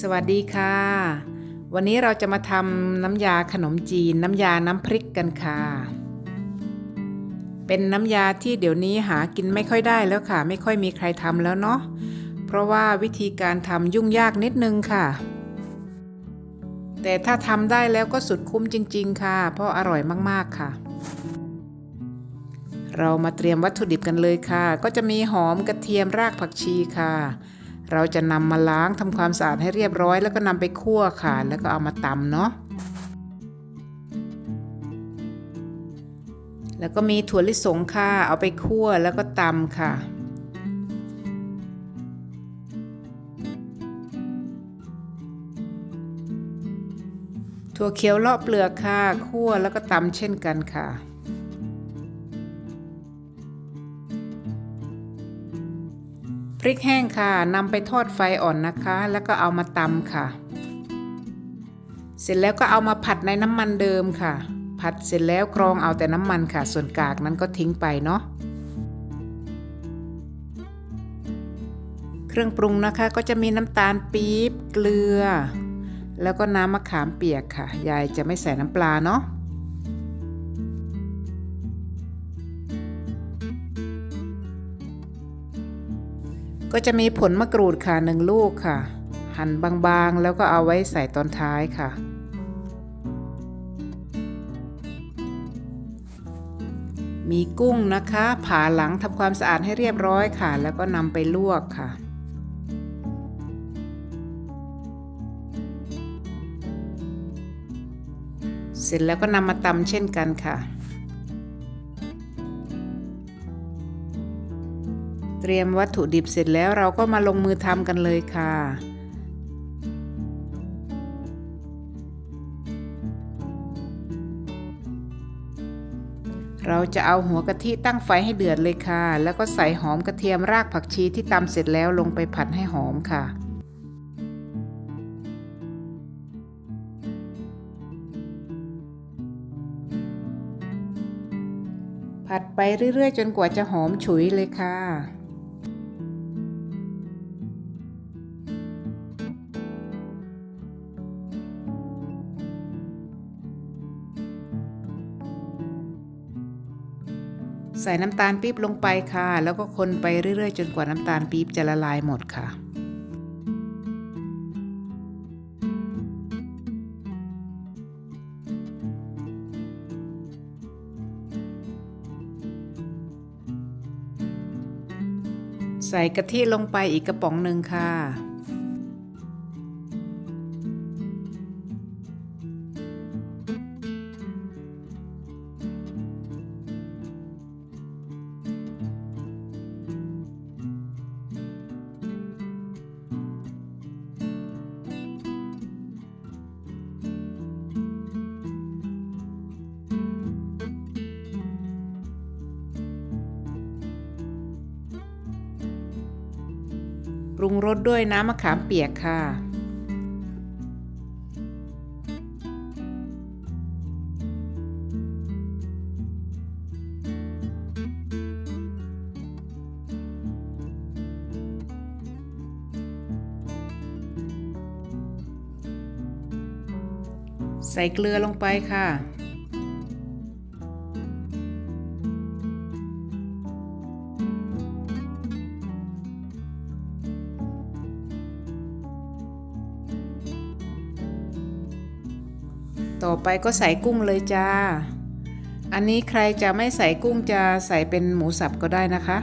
สวัสดีค่ะ วันนี้เราจะมาทำน้ำยาขนมจีน น้ำยาน้ำพริกกันค่ะ เป็นน้ำยาที่เดี๋ยวนี้หากินไม่ค่อยได้แล้วค่ะ ไม่ค่อยมีใครทำแล้วเนาะเพราะว่าวิธีการทำยุ่งยากนิดนึงค่ะ แต่ถ้าทำได้แล้วก็สุดคุ้มจริง ๆ ค่ะ เพราะอร่อยมากๆค่ะ เรามาเตรียมวัตถุดิบกันเลยค่ะ ก็จะมีหอมกระเทียมรากผักชีค่ะ เราจะนำมาล้างทำความสะอาดให้เรียบร้อย แล้วก็นำไปคั่วค่ะ แล้วก็เอามาตำเนาะแล้วก็มีถั่วลิสงค่ะ เอาไปคั่วแล้วก็ตำค่ะ ถั่วเขียวเลาะเปลือกค่ะ คั่วแล้วก็ตำเช่นกันค่ะ ริกแห้งค่ะนำไปทอดไฟอ่อนนะคะ แล้วก็เอามาตำค่ะ เสร็จแล้วก็เอามาผัดในน้ำมันเดิมค่ะ ผัดเสร็จแล้วกรองเอาแต่น้ำมันค่ะ ส่วนกากนั้นก็ทิ้งไปเนาะเครื่องปรุงนะคะก็จะมีน้ำตาลปี๊บเกลือ แล้วก็น้ำมะขามเปียกค่ะ ยายจะไม่ใส่น้ำปลาเนาะ ก็จะมีผลมะกรูดค่ะหนึ่งลูกค่ะ หั่นบางๆ แล้วก็เอาไว้ใส่ตอนท้ายค่ะ มีกุ้งนะคะ ผ่าหลังทำความสะอาดให้เรียบร้อยค่ะ แล้วก็นำไปลวกค่ะเสร็จแล้วก็นำมาตำเช่นกันค่ะ เตรียมวัตถุดิบเสร็จแล้วเราก็มาลงมือทำกันเลยค่ะเราจะเอาหัวกะทิตั้งไฟให้เดือดเลยค่ะ แล้วก็ใส่หอมกระเทียมรากผักชีที่ตำเสร็จแล้วลงไปผัดให้หอมค่ะ ผัดไปเรื่อยๆ จนกว่าจะหอมฉุยเลยค่ะ ใส่น้ำตาลปี๊บลงไปค่ะ แล้วก็คนไปเรื่อยๆ จนกว่าน้ำตาลปี๊บจะละลายหมดค่ะใส่กะทิลงไปอีกกระป๋องหนึ่งค่ะ ปรุงรสด้วยน้ำมะขามเปียกค่ะ ใส่เกลือลงไปค่ะ ต่อไปก็ใส่กุ้งเลยจ้า อันนี้ใครจะไม่ใส่กุ้งจะใส่เป็นหมูสับก็ได้นะคะ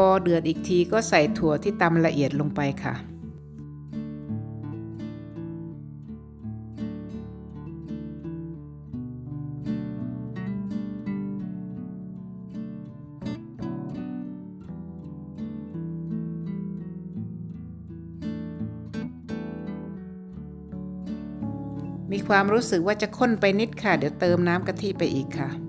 พอเดือดอีกทีก็ใส่ถั่วที่ตำละเอียดลงไปค่ะ มีความรู้สึกว่าจะข้นไปนิดค่ะ เดี๋ยวเติมน้ำกะทิไปอีกค่ะ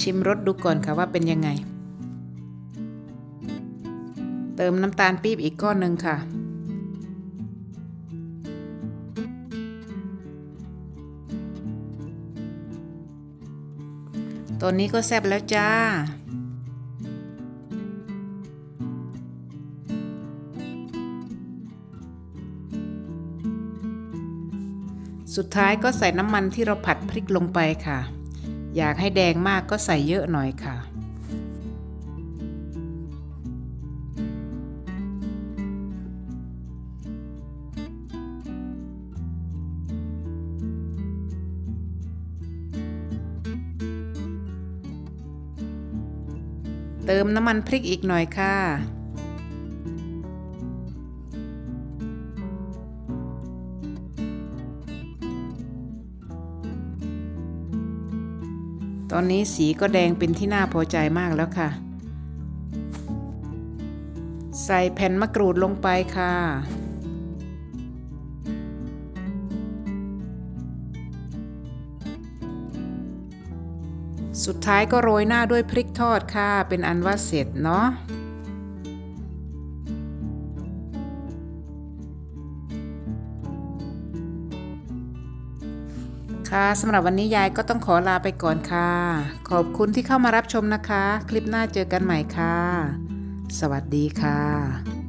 ชิมรสดูก่อนค่ะว่าเป็นยังไง เติมน้ำตาลปี๊บอีกก้อนหนึ่งค่ะตัวนี้ก็แซ่บแล้วจ้าสุดท้ายก็ใส่น้ำมันที่เราผัดพริกลงไปค่ะ อยากให้แดงมากก็ใส่เยอะหน่อยค่ะ เติมน้ำมันพริกอีกหน่อยค่ะ ตอนนี้สีก็แดงเป็นที่น่าพอใจมากแล้วค่ะ ใส่แผ่นมะกรูดลงไปค่ะ สุดท้ายก็โรยหน้าด้วยพริกทอดค่ะ เป็นอันว่าเสร็จเนาะ ค่ะสำหรับวันนี้ยายก็ต้องขอลาไปก่อนค่ะ ขอบคุณที่เข้ามารับชมนะคะ คลิปหน้าเจอกันใหม่ค่ะ สวัสดีค่ะ